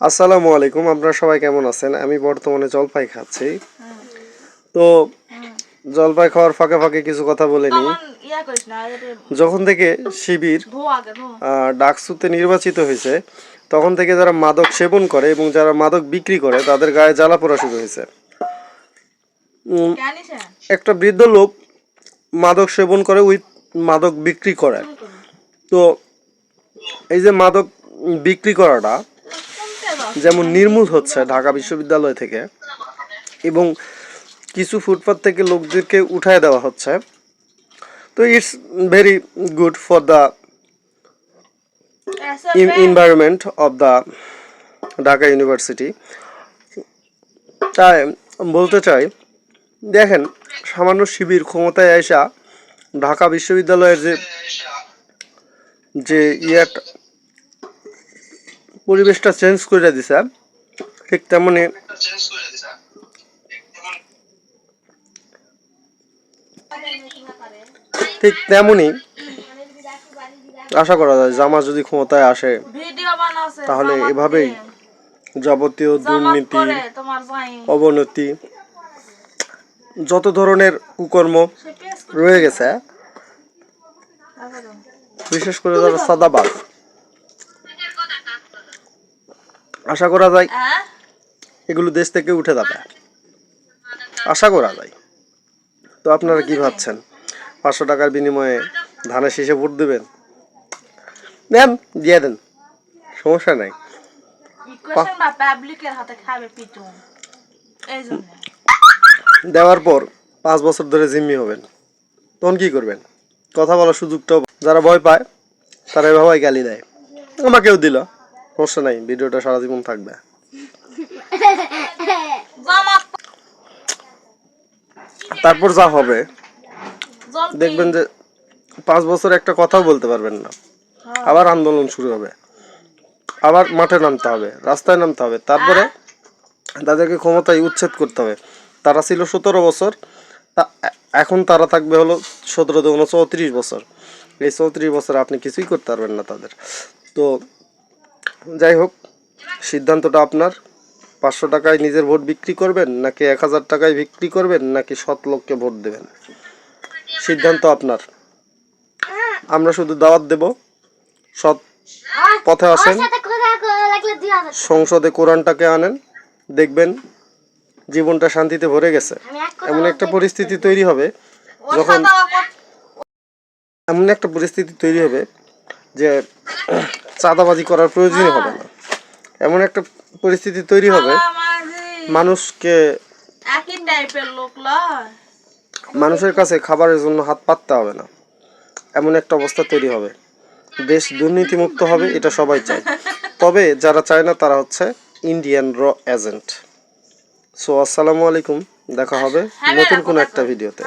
আসসালামু আলাইকুম আপনারা সবাই কেমন আছেন? আমি বর্তমানে জলপাই খাচ্ছি। তো জলপাই খাওয়ার ফাঁকে ফাঁকে কিছু কথা বলে নিই। যখন থেকে শিবির ডাকসুতে নির্বাচিত হয়েছে তখন থেকে যারা মাদক সেবন করে এবং যারা মাদক বিক্রি করে তাদের গায়ে জ্বালা পোড়া শুরু হয়েছে। হ্যাঁ? একটা বৃদ্ধ লোক মাদক সেবন করে উইথ মাদক বিক্রি করে। তো এই যে মাদক বিক্রি করাটা। যেমন নির্মূল হচ্ছে ঢাকা বিশ্ববিদ্যালয় থেকে এবং কিছু ফুটপাথ থেকে লোকদেরকে উঠায় দেওয়া হচ্ছে। তো it's very good for the environment of the Dhaka university তাই বলতে চাই দেখেন সামান্য শিবির ক্ষমতায় আসা ঢাকা বিশ্ববিদ্যালয়ের যে যে ইয়াটা পরিবেশটা চেঞ্জ করে দিছে ঠিক তেমনি ঠিক তেমনি আশা করা যায় জামা যদি ক্ষমতায় আসে তাহলে এভাবেই যাবতীয় দুর্নীতি অবনতি যত ধরনের কুকর্ম রয়ে গেছে বিশেষ করে যারা সাদাবাদ। আশা করা যায় এগুলো দেশ থেকে উঠে যাবে। আশা করা যায়। তো আপনারা কি ভাবছেন? পাঁচশো টাকার বিনিময়ে ধানের শীষে ভোট দেবেন? দেন দিয়ে দেন। সমস্যা নাই। দেওয়ার পর পাঁচ বছর ধরে জিম্মি হবেন। তখন কি করবেন? কথা বলার সুযোগটাও যারা ভয় পায় তারা এভাবেই গালি দেয়। আমাকেও দিল। সমস্যা নাই, ভিডিওটা সারা জীবন থাকবে। তারপর যা হবে, দেখবেন যে পাঁচ বছর একটা কথাও বলতে পারবেন না। আবার আন্দোলন শুরু হবে। আবার মাঠে নামতে হবে, রাস্তায় নামতে হবে। তারপরে তাদেরকে ক্ষমতায় উচ্ছেদ করতে হবে। তারা ছিল সতেরো বছর, তা- এখন তারা থাকবে হলো সতেরো দুগুণ চৌত্রিশ বছর। এই চৌত্রিশ বছর আপনি কিছুই করতে পারবেন না তাদের। তো যাই হোক সিদ্ধান্তটা আপনার। পাঁচশো টাকায় নিজের ভোট বিক্রি করবেন, নাকি এক হাজার টাকায় বিক্রি করবেন, নাকি সৎ লোককে ভোট দেবেন? সিদ্ধান্ত আপনার। আমরা শুধু দাওয়াত দেব। সৎ পথে আসেন। সংসদে কোরআনটাকে আনেন। দেখবেন জীবনটা শান্তিতে ভরে গেছে। এমন একটা পরিস্থিতি তৈরি হবে যখন এমন একটা পরিস্থিতি তৈরি হবে যে চাঁদাবাজি করার প্রয়োজনই হবে না। এমন একটা পরিস্থিতি তৈরি হবে মানুষকে মানুষের কাছে খাবারের জন্য হাত পাততে হবে না। এমন একটা অবস্থা তৈরি হবে। দেশ দুর্নীতিমুক্ত হবে এটা সবাই চায়। তবে যারা চায় না তারা হচ্ছে ইন্ডিয়ান র এজেন্ট সো আসসালামু আলাইকুম দেখা হবে নতুন কোনো একটা ভিডিওতে।